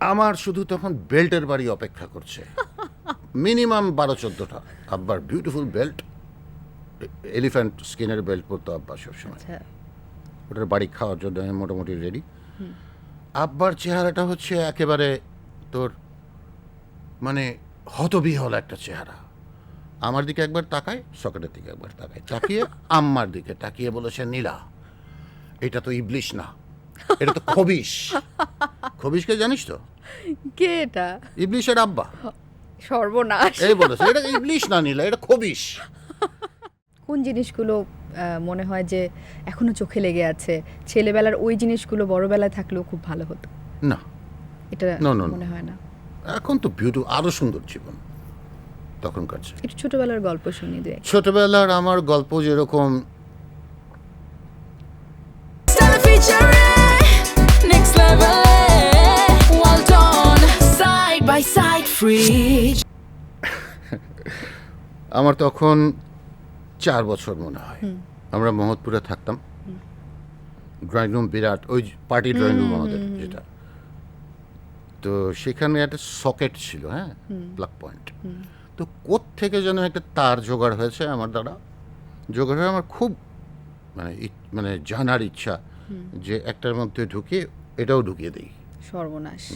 আমার শুধু তখন বেল্টের বাড়ি অপেক্ষা করছে। মিনিমাম বারো চোদ্দোটা। আব্বার বিউটিফুল বেল্ট এলিফ্যান্ট স্কিনের বেল্ট পরতো আব্বা সবসময়। আচ্ছা। ওটার বাড়ি খাওয়ার জন্য আমি মোটামুটি রেডি আব্বার চেহারাটা হচ্ছে একেবারে তোর মানে হতবিহল একটা চেহারা। আমার দিকে একবার তাকায় সকেটের দিকে একবার তাকায়। তাকিয়ে আম্মার দিকে তাকিয়ে বলেছে নীলা এটা তো ইবলিশ না। এটা তো খবিস খবিসকে জানিস তো? কে এটা? ইবলিশের আব্বা। সর্বনাশ। এই বলেছে এটা ইবলিশ না নীলা এটা খবিস কোন জিনিসগুলো মনে হয় যে এখনও চোখে লেগে আছে? ছেলেবেলার ওই জিনিসগুলো বড়বেলায় থাকলেও খুব ভালো হতো। না। এটা. মনে হয় না। এখন তো বিউটি আরও সুন্দর জীবন তখনকার। একটু ছোটবেলার গল্প শুনি দু। ছোটবেলার আমার গল্প যেরকম আমার তখন চার বছর মনে হয়। আমরা মোহাম্মদপুরে থাকতাম। ড্রয়িং রুম বিরাট ওই পার্টি ড্রয়িং রুম আমাদের যেটা। তো সেখানে একটা সকেট ছিল হ্যাঁ প্লাগ পয়েন্ট। তো থেকে যেন একটা তার জোগাড় হয়েছে আমার দ্বারা। জোগাড় হয়ে আমার খুব মানে মানে জানার ইচ্ছা যে একটার মধ্যে ঢুকিয়ে এটাও ঢুকিয়ে দিই। সর্বনাশ।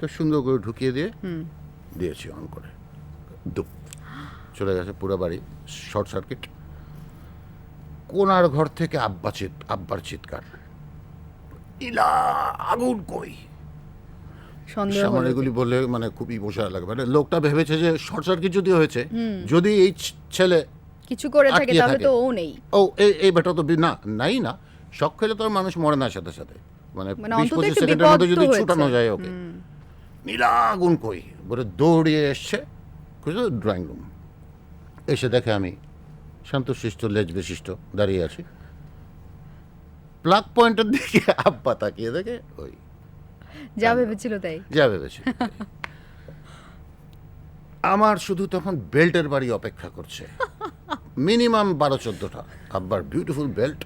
তো সুন্দর করে ঢুকিয়ে দিয়ে দিয়েছি অন করে। দুপ চলে গেছে পুরো বাড়ি শর্ট সার্কিট। কোনার ঘর থেকে আব্বা চিৎ আব্বার চিৎকার। ইলা আগুন কই? বললে মানে লাগে। মানে লোকটা ভেবেছে যে শর্ট সার্কিট যদি হয়েছে যদি এই ছেলে কিছু করে থাকে তাহলে তো ও নেই। ও এই এই বেটা তো না নাই না। শখ খেলে তো মানুষ মরে না সাথে সাথে। মানে মানে বিশ পঁচিশ সেকেন্ডের মধ্যে যদি ছুটানো যায় ওকে। নীলা আগুন কই? বলে দৌড়িয়ে এসছে বুঝলো ড্রয়িং রুম এসে দেখে আমি শান্তশিষ্ট লেজ বিশিষ্ট দাঁড়িয়ে আছি। প্লাগ পয়েন্টের দিকে আব্বা তাকিয়ে দেখে ওই। যা ভেবেছিল তাই। যা ভেবেছি আমার শুধু তখন বেল্টের বাড়ি অপেক্ষা করছে। মিনিমাম বারো চোদ্দোটা। আব্বার বিউটিফুল বেল্ট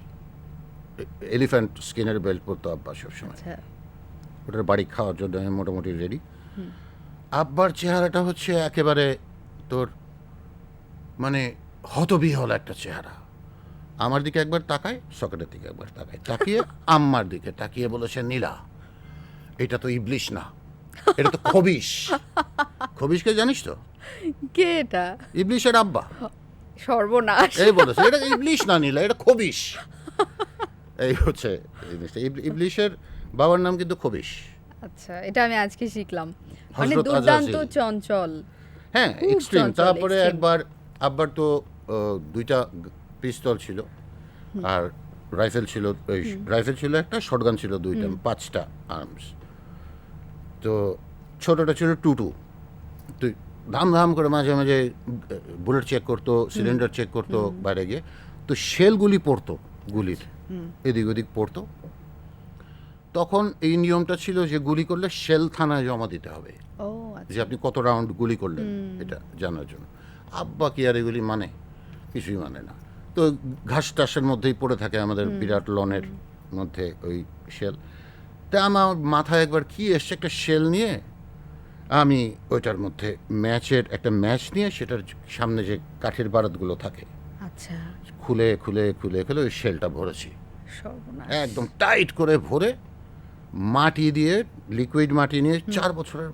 এলিফ্যান্ট স্কিনের বেল্ট পরতো আব্বা সবসময়। আচ্ছা। ওটার বাড়ি খাওয়ার জন্য আমি মোটামুটি রেডি আব্বার চেহারাটা হচ্ছে একেবারে তোর মানে হতবিহল একটা চেহারা। আমার দিকে একবার তাকায় সকেটের দিকে একবার তাকায়। তাকিয়ে আম্মার দিকে তাকিয়ে বলেছে নীলা। এটা তো ইবলিশ না। এটা তো খবিস খবিসকে জানিস তো? কে এটা? ইবলিশের আব্বা। সর্বনাশ। এই বলেছে এটা ইবলিশ না নীলা এটা খবিস এই হচ্ছে জিনিসটা। ইবলিশের বাবার নাম কিন্তু খবিস আচ্ছা এটা আমি আজকে শিখলাম। মানে দুর্দান্ত চঞ্চল। হ্যাঁ এক্সট্রিম তারপরে একবার আব্বার তো দুইটা পিস্তল ছিল। আর রাইফেল ছিল রাইফেল ছিল একটা শটগান ছিল দুইটা পাঁচটা আর্মস। তো ছোটটা ছিল টু টু তুই ধাম ধাম করে মাঝে মাঝে বুলেট চেক করতো সিলিন্ডার চেক করতো বাইরে গিয়ে। তো শেলগুলি পড়তো গুলির এদিক ওদিক পড়তো। তখন এই নিয়মটা ছিল যে গুলি করলে শেল থানায় জমা দিতে হবে। আচ্ছা। যে আপনি কত রাউন্ড গুলি করলেন এটা জানার জন্য। আব্বা কি আর এগুলি মানে? কিছুই মানে না। তো ঘাস টাসের মধ্যেই পড়ে থাকে আমাদের বিরাট লনের মধ্যে ওই শেল। তা আমার মাথায় একবার কি এসছে একটা শেল নিয়ে? আমি ওইটার মধ্যে ম্যাচের একটা ম্যাচ নিয়ে সেটার সামনে যে কাঠের বারাতগুলো থাকে। আচ্ছা। খুলে খুলে খুলে খুলে ওই শেলটা ভরেছি। একদম টাইট করে ভরে মাটি দিয়ে লিকুইড মাটি নিয়ে চার বছরের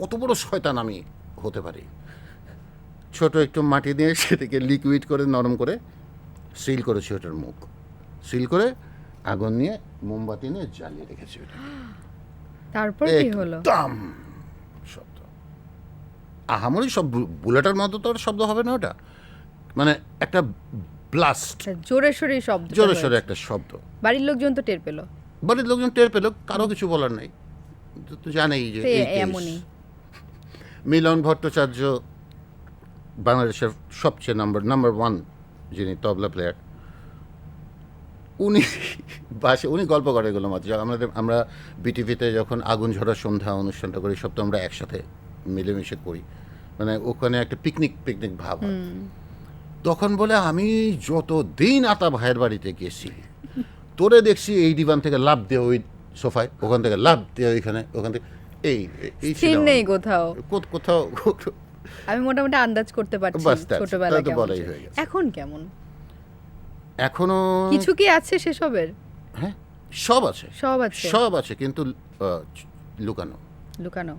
কত বড় শয়তান আমি হতে পারি। ছোট একটু মাটি দিয়ে সেটাকে লিকুইড করে নরম করে সিল করেছি ওটার মুখ। সিল করে আগুন নিয়ে মোমবাতি নিয়ে জ্বালিয়ে রেখেছি ওটা। তারপর কি হলো? একদম শব্দ। আহামরি সব বুলেটের মতো তো আর শব্দ হবে না ওটা। মানে একটা ব্লাস্ট আচ্ছা, জোরে সোরে শব্দ জোরে সোরে একটা শব্দ। বাড়ির লোকজন তো টের পেল। বাড়ির লোকজন টের পেল কারও কিছু বলার নাই। তো জানেই যে মিলন ভট্টাচার্য বাংলাদেশের সবচেয়ে নাম্বার নাম্বার ওয়ান যিনি তবলা প্লেয়ার উনি বাসে উনি গল্প করে এগুলো মাত্র। আমাদের আমরা বিটিভিতে যখন আগুন ঝরা সন্ধ্যা অনুষ্ঠানটা করি সব তো আমরা একসাথে মিলেমিশে করি। মানে ওখানে একটা পিকনিক পিকনিক ভাব তখন বলে আমি যত দিন আতা ভাইয়ের বাড়িতে গেছি তোরে দেখছি এই দিবান থেকে লাভ দিয়ে ওই সোফায় ওখান থেকে লাভ দিয়ে ওইখানে ওখান থেকে এই এই ছিল নেই কোথাও। কোথাও আমি মোটামুটি আন্দাজ করতে পারছি বাস, that's it. ছোটবেলা কেমন। এখন কেমন? এখনও কিছু কি আছে সেসবের? হ্যাঁ সব আছে। সব আছে। সব আছে কিন্তু লুকানো। লুকানো।